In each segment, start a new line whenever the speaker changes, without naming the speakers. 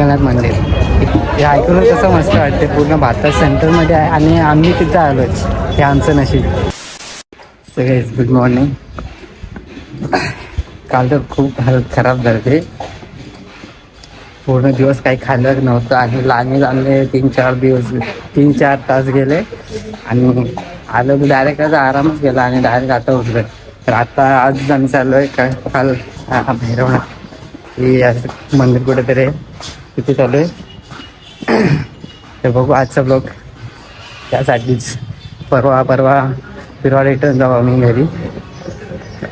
जगन्नाथ मंदिर. हे ऐकून कसं मस्त वाटते पूर्ण भारतात सेंटरमध्ये आहे आणि आम्ही तिथं आलो हे आमचं नशीब. सगळे गुड मॉर्निंग काल तर खूप हालत खराब झाली पूर्ण दिवस काही खाल्लं नव्हतं आणि लांबे लांबे तीन चार दिवस तीन चार तास गेले. आणि आलो की डायरेक्ट आता आरामच गेला आणि डायरेक्ट आता उठलं तर आता आज आम्ही चाललो आहे काय काल हा भैरवणा असं मंदिर कुठेतरी किती चालू आहे? तर बघू आजचा ब्लॉग त्यासाठीच. परवा परवा फिरवा रिटर्न जाऊ आम्ही घरी.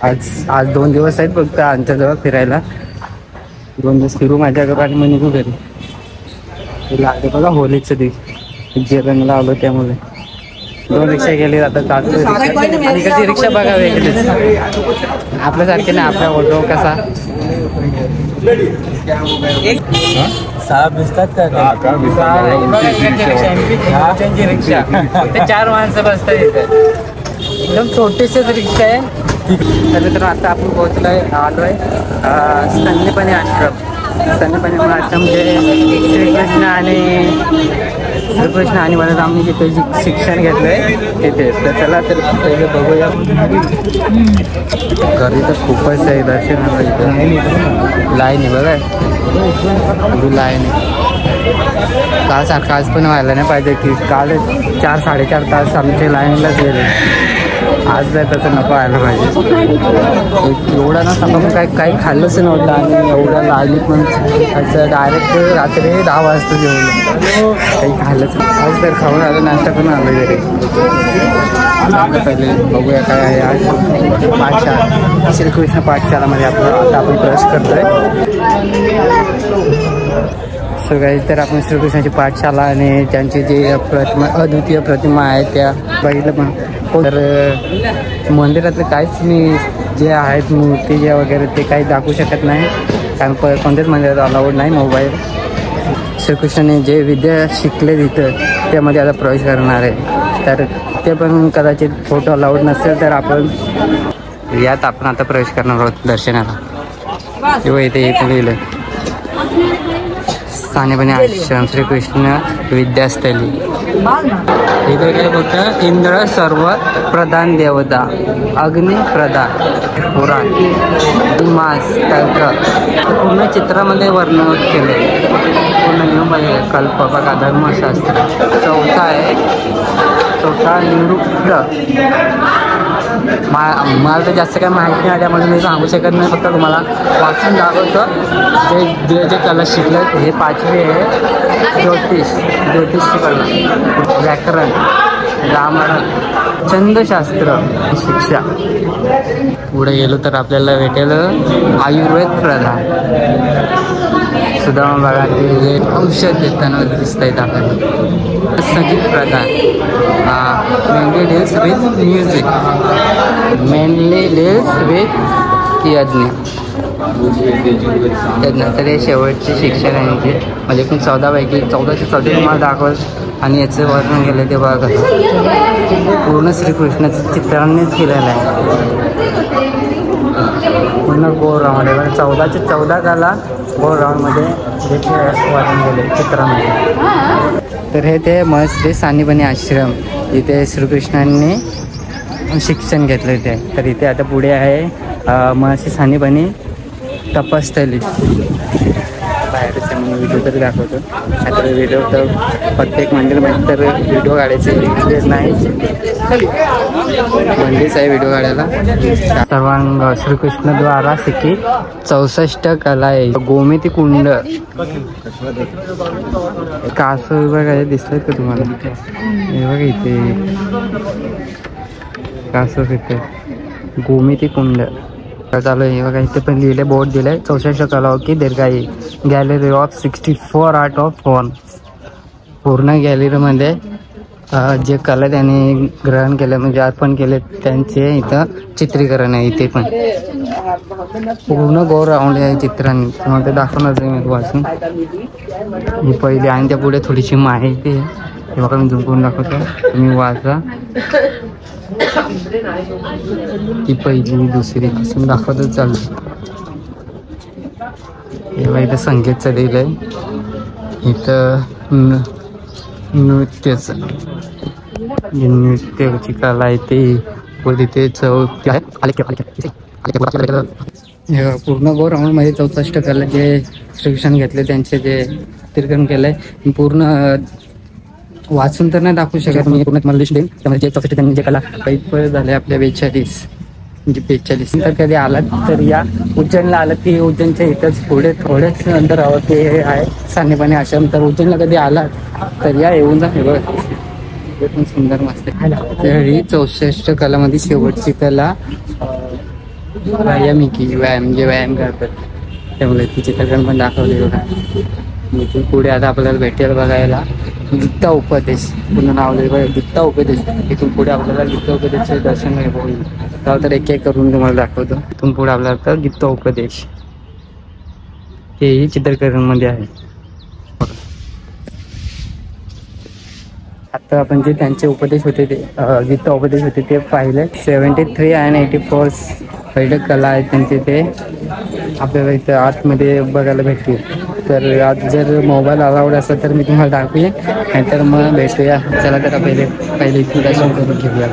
आज आज दोन दिवस आहेत फक्त आमच्याजवळ फिरायला. दोन दिवस फिरू माझ्याकडं आणि मग निघू घरी. तुला लागले बघा होलीचं दिवस. जे रंगला आलो त्यामुळे. दोन रिक्षा गेली आता चालतो रिक्षा. आणि कधी रिक्षा बघा वेगळीच आपल्यासारखे ना आपला ऑटो कसा?
सहा भिजतात का
रिक्षा ते चार माणसं बसतात इथे एकदम छोटीशीच रिक्षा आहे तर मित्रांनो आता आपण पोहोचलोय आलोय अं, स्तन्यपाणी आश्रम स्तन्यपाणी आश्रम जे श्रीकृष्ण आणि श्रीकृष्ण आणि बलरामनी जिथे जे शिक्षण घेतलंय तिथे. तर चला तर पहिले बघूया. घरी तर खूपच आहे दर्शनाला इथं. लाईन आहे बघा. अगदी लाईन आहे. काल सारखा आज पण व्हायला नाही पाहिजे की काल चार साडेचार तास आमचे लाईनलाच गेले. आज जर तसं नफा आला पाहिजे. एवढा ना सांगा मग काही काही खाल्लंच नव्हतं आणि एवढं लागली पण असं डायरेक्ट रात्री दहा वाजता जेवलं. काही खाल्लंच आज तर खाऊन आलं नाश्ता करून आलं घरी. पहिले बघूया काय आहे आज. पाठशाळा. श्रीकृष्ण पाठशालामध्ये आपलं आता आपण प्रवेश करतोय. सो काही तर आपण श्रीकृष्णाची पाठशाला आणि त्यांची जी प्रतिमा अद्वितीय प्रतिमा आहे त्या बघितलं पण. तर मंदिरातलं मंदिरातले काहीच मी जे आहेत मूर्ती जे वगैरे ते काही दाखवू शकत नाही. कारण प कोणत्याच मंदिरात अलाउड नाही मोबाईल श्रीकृष्णाने जे विद्या शिकले तिथं त्यामध्ये आता प्रवेश करणार आहे. तर ते पण कदाचित फोटो अलाउड नसेल तर आपण यात आपण आता प्रवेश करणार आहोत दर्शनाला. किंवा इथे इथे लिहिलं सानेपणे आश्रम श्रीकृष्ण विद्यास्थली. इथे काय फक्त इंद्र सर्व प्रधान देवता अग्नी प्रधान पुराण मास तंत्र. पूर्ण चित्रामध्ये वर्णन केले पूर्ण नियममध्ये कल्प बघा धर्मशास्त्र. चौथा आहे चौथा निवृत्त मा मला तर जास्त काही माहिती नाही त्यामुळे मी सांगू शकत नाही फक्त तुम्हाला वाचून दाखवतो. जे जे जे कला शिकले हे पाचवे आहे. ज्योतिष ज्योतिषची कला. व्याकरण ब्राह्मण छंदशास्त्र शिक्षा. पुढे गेलो तर आपल्याला भेटेल आयुर्वेद प्रधान. सुद्धा बघा ते औषध देताना दिसत आहेत आपल्याला. Sajit Pradhan. Mainly deals with music mainly deals with yajna. त्यानंतर हे शेवटचे शिक्षण आहे ते म्हणजे पण चौदापैकी चौदाशे चौदा तुम्हाला दाखवत आणि याचं वर्णन केलं ते बघा. पूर्ण श्रीकृष्णाचं चित्रांनीच केलेलं आहे. पूर्ण गोल राऊंड आहे. चौदाचे चौदा काला गोल राऊंडमध्ये चित्रामध्ये. तर हे ते मस्त सानिबनी आश्रम. इथे श्रीकृष्णांनी शिक्षण घेतलं इथे. तर इथे आता पुढे आहे महर्षी सानिबनी तपस्थली बाहेरच व्हिडिओ तरी दाखवतो. आता व्हिडिओ तर प्रत्येक मंदिरमध्ये तर व्हिडिओ काढायचे नाही. मंदिरच आहे व्हिडिओ काढायला. सर्वांग श्रीकृष्णद्वारा शिकी चौसष्ट कला आहे. गोमिती कुंड. कासव बघा हे दिसतात का तुम्हाला? हे बघा इथे. कासव इथे गोमिती कुंड. चालू आहे. बघा इथे पण लिहिले बोर्ड दिले चौसष्ट कला की दीर्घाई. Gallery of sixty four art of form पूर्ण गॅलरीमध्ये जे कला त्यांनी ग्रहण केले म्हणजे अर्पण केले त्यांचे इथं चित्रीकरण आहे इथे पण. पूर्ण गो राऊंड आहे चित्रांनी. तुम्हाला ते दाखवणार आहे मी वाचून ही पहिली आणि त्या पुढे थोडीशी माहिती आहे. बघा मी झुंकून दाखवतो. तुम्ही वाचा. ती पहिली दुसरी पासून दाखवतच चालू हे इथं इथं चाललेलं आहे इथं नृत्यच जे नृत्याची कला आहे ती व तिथे ते आहे. पूर्ण गोर आले की. पूर्ण चौसष्ट कला जे शिक्षण घेतले त्यांचे जे चित्रीकरण केलंय पूर्ण वाचून तर नाही दाखवू शकत मी पूर्ण तुम्हाला लिस्ट देईन. त्यामध्ये जे चौसष्ट त्यांनी जे कला काही झाले आपल्या बेचाळीस म्हणजे बेचाळीस. तर कधी आलात तर या उज्जैनला आलात की उज्जैनच्या इथंच पुढे थोडेच नंतर हवं ते आहे सानेपाणी आश्रम. तर उज्जैनला कधी आलात तर या येऊन जा. हे बघ. पण सुंदर मस्त आहे. तर ही चौसष्ट कलामध्ये शेवटची कला व्यायामिकी व्यायाम जे व्यायाम करतात. त्यामुळे ती चित्रकरण पण दाखवले बघा. इथून पुढे आता आपल्याला भेटेल बघायला. गीता उपदेश पूर्ण नाव लिहिलं बघा गीता उपदेश. इथून पुढे आपल्याला गीता उपदेशचे दर्शन होईल. तेव्हा तर एक एक करून तुम्हाला दाखवतो. इथून पुढे आपल्याला तर गीता उपदेश. हेही चित्रकरणमध्ये आहे. आता आपण जे त्यांचे उपदेश होते ते अं, गीता उपदेश होते ते पाहिले. Seventy three and eighty four पहिले कला आहेत त्यांचे ते. आपल्याला इथं आतमध्ये बघायला भेटतील. तर आज जर मोबाईल अलाउड असेल तर मी तुम्हाला दाखवेन. नाहीतर मग भेटूया. चला तर पहिले पहिले इथून दर्शन करून घेऊया.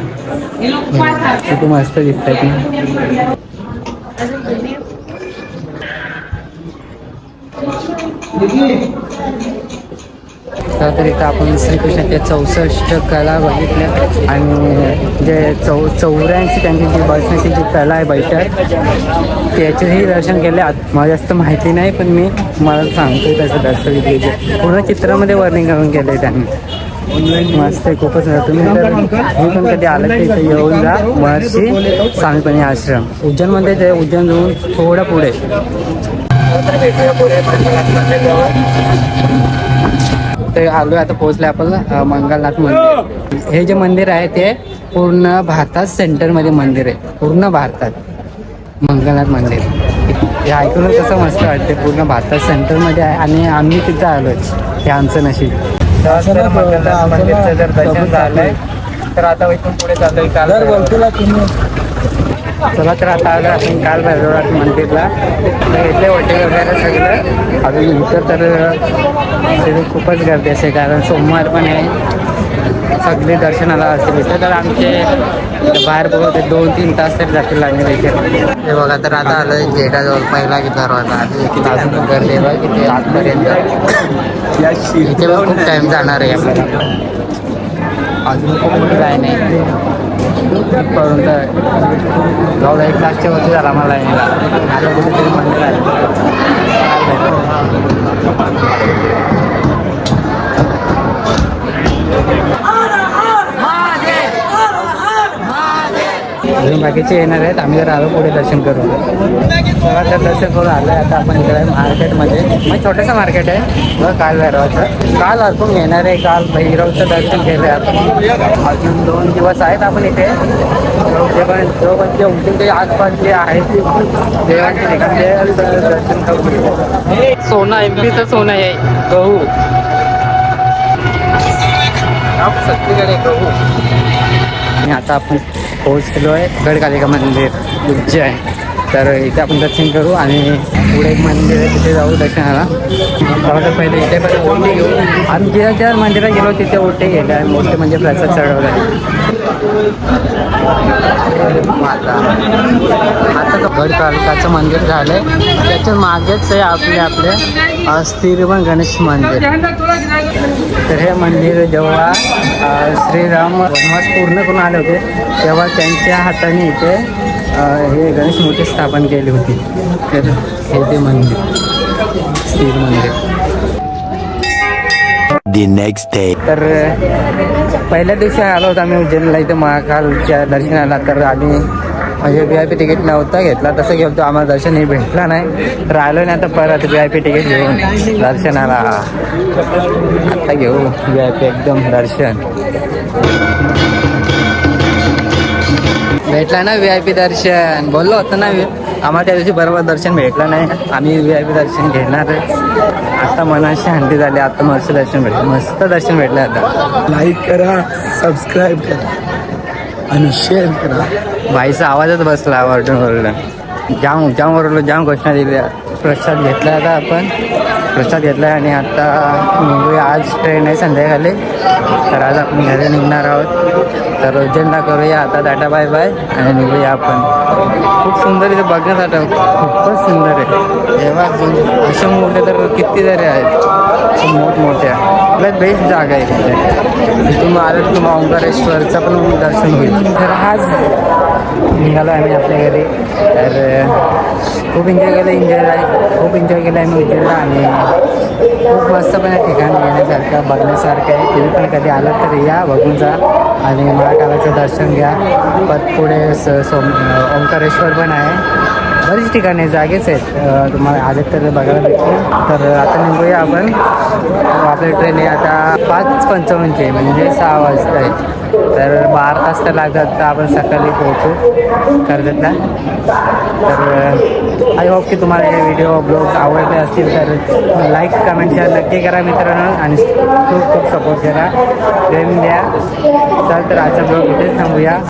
खूप मस्त दिसत आहेत ना तर इथं आपण श्रीकृष्णाच्या चौसष्ट कला बघितल्या. आणि जे चौ चौऱ्याऐंशी त्यांची जी बसण्याची जी कला आहे बैठक त्याचेही दर्शन केले. आत- मला जास्त माहिती नाही पण मी मला सांगतो त्याचं दर्शन पूर्ण चित्रामध्ये वर्णन करून केलं आहे त्यांनी. मस्त आहे खूपच तुम्ही तर मी पण कधी आलं तर इथे येऊन जा. महर्षी स्वामीपणी आश्रम. उज्जैनमध्ये ते उज्जैन जाऊन थोडं पुढे भेटूया पुढे. तर आलोय आता पोहोचले आपण मंगलनाथ मंदिर. हे जे मंदिर आहे ते पूर्ण भारतात सेंटरमध्ये मंदिर आहे. पूर्ण भारतात. मंगलनाथ मंदिर. हे ऐकूनच कसं मस्त वाटते पूर्ण भारतात सेंटरमध्ये आहे आणि आम्ही तिथं आलोय. हे आमचं नशीब. तर मंगलनाथ मंदिरचं जर दर्शन झालंय तर आता इथून पुढे चाललोय काल चला तर आता आलो आपण काल भैरवनाथ मंदिरला. इथले हॉटेल वगैरे सगळं अजून इतर तर तिथे खूपच गर्दी असते कारण सोमवार पण आहे. सगळे दर्शनाला असतील. इथे तर आमचे बाहेर बघू ते दोन तीन तास तरी जातील लागले इथे. हे बघा तर आता आलं गेटाजवळ पहिला की दरवाजा आणि किती अजून गर्दी आहे. बघा किती आतपर्यंत इथे पण खूप टाइम जाणार आहे आपल्याला. अजून खूप मोठी लाईन आहे. जाऊ एक तासच्या वरती झाला मला कुठेतरी मंदिर आहे. 保证让他不会卡住 बाकीचे येणार आहेत. आम्ही जर आलो पुढे दर्शन करू चला तर दर्शन करून आलं आता आपण इकडे आहे मार्केटमध्ये. मग छोटंसं मार्केट आहे. बघ काल भैरवाचं. काल अर्पून घेणार आहे. काल भैरवचं दर्शन केलं आपण. अजून दोन दिवस आहेत आपण इथे. जे पण जो पण जे उमटून ते आसपास जे आहेत देवांचे ठिकाण ते दर्शन करू सोना एम पीचं सोनं आहे. गहू. सगळीकडे गहू. आणि आता आपण पोहोचलो आहे. गडकालिका मंदिर उज्जैन तर इथे आपण दर्शन करू आणि पुढे एक मंदिर आहे तिथे जाऊ दर्शनाला. तर पहिले इथे पण ओटे घेऊ. आम्ही ज्या ज्या मंदिरात गेलो तिथे ओटे गेले आणि मोठे म्हणजे प्रसाद चढवला. माता. आता तर गडकालिकाचं मंदिर झालंय. त्याच्या मागेच आहे आपले आपले अ, गणेश मंदिर. तर हे मंदिर जेव्हा श्रीराम वनवास पूर्ण करून आले होते तेव्हा त्यांच्या हाताने इथे हे गणेश मूर्ती स्थापन केली होती. तर हे ते मंदिर स्थिर मंदिर.
Next day.
तर पहिल्या दिवशी आलो होतो आम्ही उज्जैनला इथे महाकालच्या दर्शनाला. तर आम्ही म्हणजे व्ही आय पी तिकीट नव्हता घेतला. तसं गेलो आम्हाला दर्शनही भेटला नाही. तर आलो नाही आता परत व्ही आय पी तिकीट घेऊन. दर्शनाला. आता घेऊ व्ही आय पी एकदम दर्शन. भेटला ना व्ही आय पी दर्शन. बोललो होतं ना आम्हाला त्या दिवशी बरोबर दर्शन भेटलं नाही. आम्ही व्ही आय पी दर्शन घेणार आता मनात शांती झाली. आता मस्त दर्शन भेटलं. मस्त दर्शन भेटलं आता.
लाईक करा सबस्क्राईब करा. आणि शेअर करा.
बाईचा आवाजच बसला वरडून वरडून जाम जाम वरडलो जाम घोषणा दिल्या. प्रसाद घेतला आता आपण. प्रसाद घेतला आणि आता निघूया आज ट्रेन आहे संध्याकाळी. तर आज आपण घरी निघणार आहोत. तर उज्जैनला करूया. आता टाटा बाय बाय आणि निघूया आपण. खूप सुंदर इथे बघण्यासाठी खूपच सुंदर आहे. तेव्हा असे मोठे तर किती तरी आहेत. खूप मोठमोठ्या आपल्या बेस्ट जागा आहे तिथे. तुम्ही आलं तुम्हाला ओंकारेश्वरचं पण दर्शन होईल. तर आज निघालो आम्ही आपल्या घरी. तर खूप एन्जॉय केलं एन्जॉय खूप एन्जॉय केलं आम्ही उज्जैनला आणि खूप मस्त पण आहे ठिकाण येण्यासारखं बघण्यासारखं आहे. तुम्ही पण कधी आलात तर या बघून जा आणि महाकालाचं दर्शन घ्या. पत पुढे स सोम ओंकारेश्वर पण आहे. बरीच ठिकाणी जागेच आहेत. तुम्हाला आले तर बघायला भेटतील. तर आता निघूया आपण. आपली ट्रेन आहे आता पाच पंचावन्नची आहे म्हणजे सहा वाजता आहे तर बारा तास तर लागतात तर आपण सकाळी पोहोचू कर्जतला. तर आय होप की तुम्हाला हे व्हिडिओ ब्लॉग आवडले असतील तर लाईक कमेंट शेअर नक्की करा मित्रांनो. आणि खूप खूप सपोर्ट करा. प्रेम द्या चल तर आजचा ब्लॉग इथेच थांबूया.